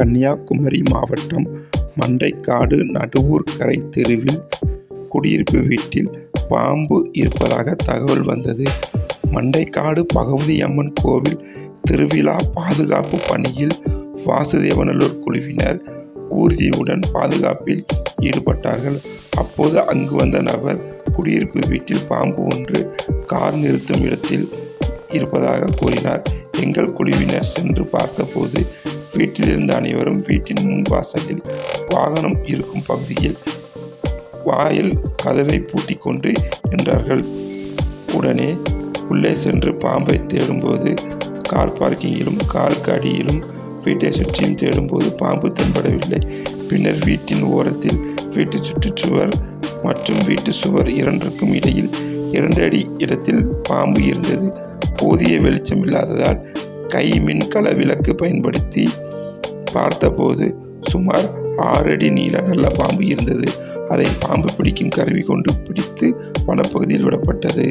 கன்னியாகுமரி மாவட்டம் மண்டைக்காடு நடுவூர்கரை தெருவில் குடியிருப்பு வீட்டில் பாம்பு இருப்பதாக தகவல் வந்தது. மண்டைக்காடு பகவதி அம்மன் கோவில் திருவிழா பாதுகாப்பு பணியில் வாசுதேவநல்லூர் குழுவினர் ஊர்தியுடன் பாதுகாப்பில் ஈடுபட்டார்கள். அப்போது அங்கு வந்த நபர் குடியிருப்பு வீட்டில் பாம்பு ஒன்று கார் நிறுத்தும் இடத்தில் இருப்பதாக கூறினார். எங்கள் குழுவினர் சென்று பார்த்தபோது வீட்டிலிருந்த அனைவரும் வீட்டின் முன் வாசலில் வாகனம் இருக்கும் பகுதியில் வாயில் கதவை பூட்டி கொண்டு நின்றார்கள். உடனே உள்ளே சென்று பாம்பை தேடும்போது கார் பார்க்கிங்கிலும் காருக்கு அடியிலும் வீட்டை சுற்றியும் தேடும்போது பாம்பு தென்படவில்லை. பின்னர் வீட்டின் ஓரத்தில் வீட்டு சுற்றுச்சுவர் மற்றும் வீட்டு சுவர் இரண்டிற்கும் இடையில் இரண்டு அடி இடத்தில் பாம்பு இருந்தது. போதிய வெளிச்சம் இல்லாததால் கை மின்கல விளக்கு பயன்படுத்தி பார்த்தபோது சுமார் ஆறு அடி நீள நல்ல பாம்பு இருந்தது. அதை பாம்பு பிடிக்கும் கருவி கொண்டு பிடித்து வனப்பகுதியில் விடப்பட்டது.